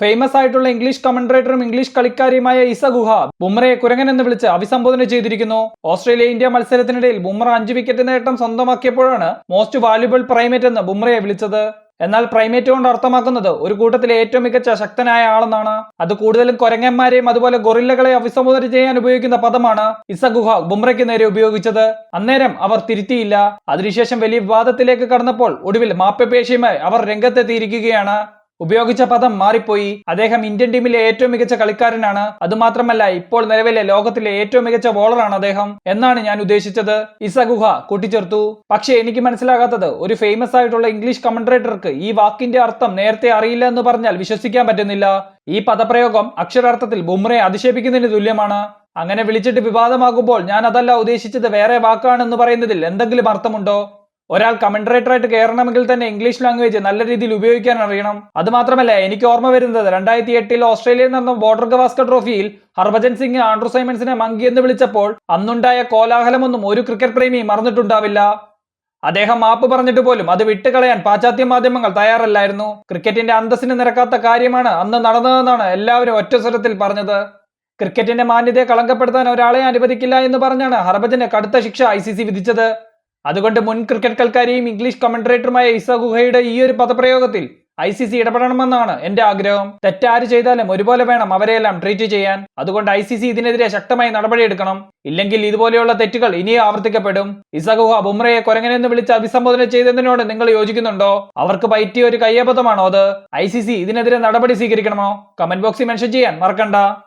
Famous ആയിട്ടുള്ള English കമന്ററേറ്ററും English കളിക്കാരിയുമായ ഇസ ഗുഹ ബുംറയെ കുരങ്ങൻ എന്ന് വിളിച്ച് അഭിസംബോധന ചെയ്തിരിക്കുന്നു. ഓസ്ട്രേലിയ ഇന്ത്യ മത്സരത്തിനിടയിൽ ബുംറ അഞ്ച് വിക്കറ്റ് നേട്ടം സ്വന്തമാക്കിയപ്പോഴാണ് മോസ്റ്റ് വാല്യുബിൾ പ്രൈമേറ്റ് എന്ന് ബുംറയെ വിളിച്ചത്. എന്നാൽ പ്രൈമേറ്റ് കൊണ്ട് അർത്ഥമാക്കുന്നത് ഒരു കൂട്ടത്തിലെ ഏറ്റവും മികച്ച ശക്തനായ ആളെന്നാണ്. അത് കൂടുതലും കൊരങ്ങന്മാരെയും അതുപോലെ ഗൊറില്ലകളെ അഭിസംബോധന ചെയ്യാൻ ഉപയോഗിക്കുന്ന പദമാണ് ഇസഗുഹ ബുംറയ്ക്ക് നേരെ ഉപയോഗിച്ചത്. അന്നേരം അവർ തിരുത്തിയില്ല. അതിനുശേഷം വലിയ വിവാദത്തിലേക്ക് കടന്നപ്പോൾ ഒടുവിൽ മാപ്പപേക്ഷയുമായി അവർ രംഗത്തെത്തിയിരിക്കുകയാണ്. ഉപയോഗിച്ച പദം മാറിപ്പോയി. അദ്ദേഹം ഇന്ത്യൻ ടീമിലെ ഏറ്റവും മികച്ച കളിക്കാരനാണ്. അതുമാത്രമല്ല ഇപ്പോൾ നിലവിലെ ലോകത്തിലെ ഏറ്റവും മികച്ച ബോളറാണ് അദ്ദേഹം. എന്നാണ് ഞാൻ ഉദ്ദേശിച്ചത്. ഇസഗുഹ കൂട്ടിച്ചേർത്തു. പക്ഷേ എനിക്ക് മനസ്സിലാകാത്തത് ഒരു ഫേമസ് ആയിട്ടുള്ള ഇംഗ്ലീഷ് കമന്റേറ്റർക്ക് ഈ വാക്കിന്റെ അർത്ഥം നേരത്തെ അറിയില്ല എന്ന് പറഞ്ഞാൽ വിശ്വസിക്കാൻ പറ്റുന്നില്ല. ഈ പദപ്രയോഗം അക്ഷരാർത്ഥത്തിൽ ബുംറയെ അധിക്ഷേപിക്കുന്നതിന് തുല്യമാണ്. അങ്ങനെ വിളിച്ചിട്ട് വിവാദമാകുമ്പോൾ ഞാൻ അതല്ല ഉദ്ദേശിച്ചത് വേറെ വാക്കാണെന്ന് പറയുന്നതിൽ എന്തെങ്കിലും അർത്ഥമുണ്ടോ? ഒരാൾ കമന്ററേറ്ററായിട്ട് കയറണമെങ്കിൽ തന്നെ ഇംഗ്ലീഷ് ലാംഗ്വേജ് നല്ല രീതിയിൽ ഉപയോഗിക്കാൻ അറിയണം. അത് മാത്രമല്ല എനിക്ക് ഓർമ്മ വരുന്നത് രണ്ടായിരത്തി എട്ടിൽ ഓസ്ട്രേലിയയിൽ നടന്ന ബോർഡർ ഗവാസ്കർ ട്രോഫിയിൽ ഹർഭജൻ സിംഗ് ആൻഡ്രു സൈമൺസിനെ മങ്കി എന്ന് വിളിച്ചപ്പോൾ അന്നുണ്ടായ കോലാഹലമൊന്നും ഒരു ക്രിക്കറ്റ് പ്രേമി മറന്നിട്ടുണ്ടാവില്ല. അദ്ദേഹം മാപ്പ് പറഞ്ഞിട്ട് പോലും അത് വിട്ടുകളയാൻ പാശ്ചാത്യ മാധ്യമങ്ങൾ തയ്യാറല്ലായിരുന്നു. ക്രിക്കറ്റിന്റെ അന്തസ്സിന് നിരക്കാത്ത കാര്യമാണ് അന്ന് നടന്നതെന്നാണ് എല്ലാവരും ഒറ്റ സ്വരത്തിൽ പറഞ്ഞത്. ക്രിക്കറ്റിന്റെ മാന്യതയെ കളങ്കപ്പെടുത്താൻ ഒരാളെ അനുവദിക്കില്ല എന്ന് പറഞ്ഞാണ് ഹർഭജന് കടുത്ത ശിക്ഷ ഐ വിധിച്ചത്. അതുകൊണ്ട് മുൻ ക്രിക്കറ്റ് കളിക്കാരിയും ഇംഗ്ലീഷ് കമന്റേറ്ററുമായ ഇസ ഗുഹയുടെ ഈ ഒരു പദപ്രയോഗത്തിൽ ഐ സി സി ഇടപെടണമെന്നാണ് എന്റെ ആഗ്രഹം. തെറ്റാര് ചെയ്താലും ഒരുപോലെ വേണം അവരെയെല്ലാം ട്രീറ്റ് ചെയ്യാൻ. അതുകൊണ്ട് ഐ സി സി ഇതിനെതിരെ ശക്തമായി നടപടിയെടുക്കണം. ഇല്ലെങ്കിൽ ഇതുപോലെയുള്ള തെറ്റുകൾ ഇനിയും ആവർത്തിക്കപ്പെടും. ഇസഗുഹ ബുംറയെ കൊരങ്ങനെന്ന് വിളിച്ച് അഭിസംബോധന ചെയ്തതിനോട് നിങ്ങൾ യോജിക്കുന്നുണ്ടോ? അവർക്ക് പറ്റിയ ഒരു കയ്യബദ്ധമാണോ അത്? ഐ സി സി ഇതിനെതിരെ നടപടി സ്വീകരിക്കണമോ? കമന്റ് ബോക്സിൽ മെൻഷൻ ചെയ്യാൻ മറക്കണ്ട.